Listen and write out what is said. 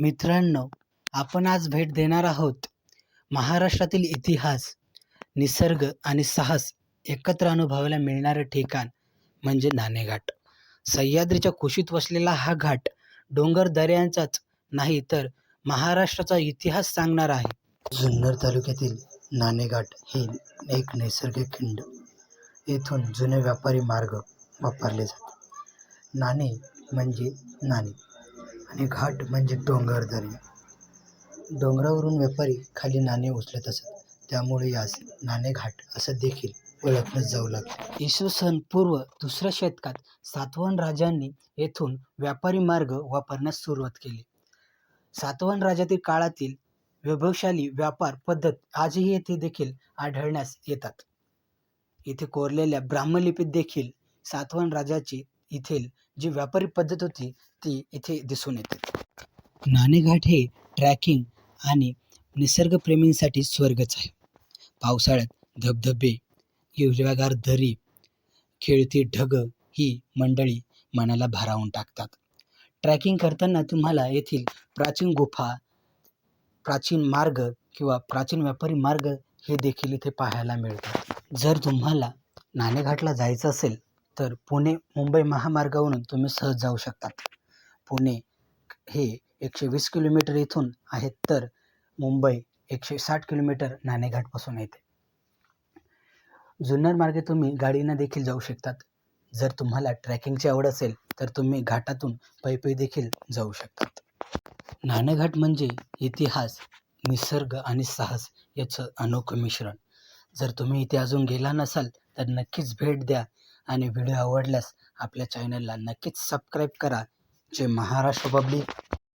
मित्रांनो आपण आज भेट देणार आहोत महाराष्ट्रातील इतिहास निसर्ग आणि साहस एकत्र अनुभवायला मिळणारं ठिकाण म्हणजे नाणेघाट. सह्याद्रीच्या कुशीत वसलेला हा घाट डोंगर दऱ्यांचाच नाही तर महाराष्ट्राचा इतिहास सांगणार आहे. जुन्नर तालुक्यातील नाणेघाट हे एक नैसर्गिक खिंड. येथून जुने व्यापारी मार्ग वापरले जातात. नाणे म्हणजे नाणे. आणि घाट म्हणजे डोंगर दरी. डोंगरावरून व्यापारी खाली नाणे उचलत असत. त्यामुळे यास नाणेघाट असं देखील ओळखलं जाऊ लागले. इसवी सन पूर्व दुसऱ्या शतकात सातवन राजांनी येथून व्यापारी मार्ग वापरण्यास सुरुवात केली. सातवन राजातील काळातील वैभवशाली व्यापार पद्धत आजही येथे देखील आढळण्यास येतात. इथे कोरलेल्या ब्राह्मलिपीत देखील सातवन राजाची येथील जी व्यापारी पद्धत होती ती इथे दिसून येते. नाणेघाट हे ट्रॅकिंग आणि निसर्गप्रेमींसाठी स्वर्गच आहे. पावसाळ्यात धबधबे हिरव्यागार दरी खेळती ढग ही मंडळी मनाला भारावून टाकतात. ट्रॅकिंग करताना तुम्हाला येथील प्राचीन गुफा प्राचीन मार्ग किंवा प्राचीन व्यापारी मार्ग हे देखील इथे पाहायला मिळतात. जर तुम्हाला नाणेघाटला जायचं असेल तर पुणे मुंबई महामार्गावरून तुम्ही सहज जाऊ शकतात. पुणे हे एकशे वीस किलोमीटर इथून आहेत तर मुंबई एकशे साठ किलोमीटर नाणेघाटपासून येते. जुन्नर मार्गे तुम्ही गाडीनं देखील जाऊ शकतात. जर तुम्हाला ट्रॅकिंगची आवड असेल तर तुम्ही घाटातून पैपई देखील जाऊ शकतात. नाणेघाट म्हणजे इतिहास निसर्ग आणि साहस याचं अनोखं मिश्रण. जर तुम्ही इथे अजून गेला नसाल तर नक्कीच भेट द्या आणि व्हिडिओ आवडल्यास आपल्या चॅनलला नक्कीच सबस्क्राईब करा. जे महाराष्ट्र पब्लिक